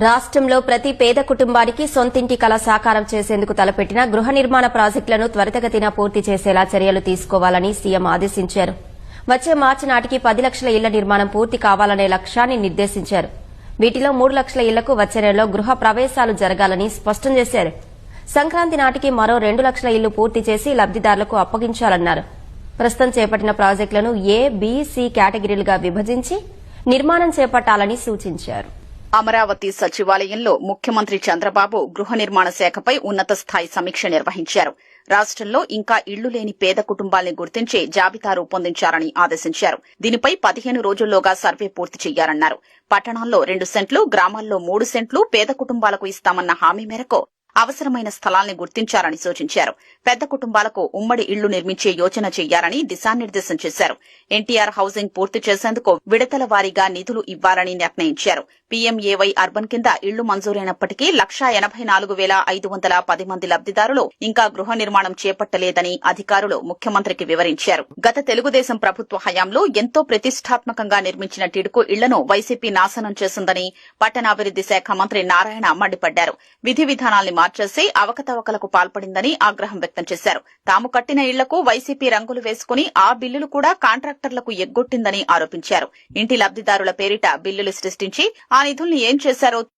రాష్ట్రంలో ప్రతి పేద కుటుంబానికి సొంతింటి కల సాకారం చేసేందుకు తలపెట్టిన గృహ నిర్మాణ ప్రాజెక్టులను త్వరితగతిన పూర్తి చేసేలా చర్యలు తీసుకోవాలని సీఎం ఆదేశించారు. వచ్చే మార్చి నాటికి పది లక్షల ఇళ్ళ నిర్మాణం పూర్తి కావాలనే లక్ష్యాన్ని నిర్దేశించారు. వీటిలో మూడు లక్షల ఇళ్ళకు వచ్చే నెలలో గృహ ప్రవేశాలు జరగాలని స్పష్టం చేశారు. సంక్రాంతి నాటికి మరో రెండు లక్షల ఇళ్ళు పూర్తి చేసి లబ్దిదారులకు అప్పగించాలన్నారు. ప్రస్తుతం చేపట్టిన ప్రాజెక్టులను ఏ బీసీ కేటగిరీలుగా విభజించి నిర్మాణం చేపట్టాలని సూచించారు. అమరావతి సచివాలయంలో ముఖ్యమంత్రి చంద్రబాబు గృహ నిర్మాణ శాఖపై ఉన్నత స్థాయి సమీక్ష నిర్వహించారు. రాష్ట్రంలో ఇంకా ఇళ్ళు లేని పేద కుటుంబాల్ని గుర్తించే జాబితా రూపొందించారని ఆదేశించారు. దీనిపై పదిహేను రోజుల్లోగా సర్వే పూర్తి చేయాలన్నారు. పట్టణాల్లో రెండు సెంట్లు గ్రామాల్లో మూడు సెంట్లు పేద కుటుంబాలకు ఇస్తామన్న హామీ మేరకు అవసరమైన స్థలాల్ని గుర్తించారని సూచించారు. పెద్ద కుటుంబాలకు ఉమ్మడి ఇళ్ళు నిర్మించే యోచన చేయాలని దిశానిర్దేశం చేశారు. ఎన్టీఆర్ హౌసింగ్ పూర్తి చేసేందుకు విడతల వారీగా నిధులు ఇవ్వాలని నిర్ణయించారు. పీఎంఏవై అర్బన్ కింద ఇళ్ళు మంజూరైనప్పటికీ లక్షా ఎనభై నాలుగు వేల ఐదు వందల పది మంది లబ్దిదారులు ఇంకా గృహ నిర్మాణం చేపట్టలేదని అధికారులు ముఖ్యమంత్రికి వివరించారు. గత తెలుగుదేశం ప్రభుత్వ హయాంలో ఎంతో ప్రతిష్టాత్మకంగా నిర్మించిన టిడుకు ఇళ్ళను వైసీపీ నాశనం చేసిందని పట్టణాభివృద్ది శాఖ మంత్రి నారాయణ మండిపడ్డారు. విధి విధానాల్ని మార్చేసి అవకతవకలకు పాల్పడిందని ఆగ్రహం వ్యక్తం చేశారు. తాము కట్టిన ఇళ్ళకు వైసీపీ రంగులు వేసుకుని ఆ బిల్లులు కూడా కాంట్రాక్టర్లకు ఎగ్గొట్టిందని ఆరోపించారు. ఇంటి లబ్దిదారుల పేరిట బిల్లులు సృష్టించి ఆ నిధుల్ని ఏం చేశారో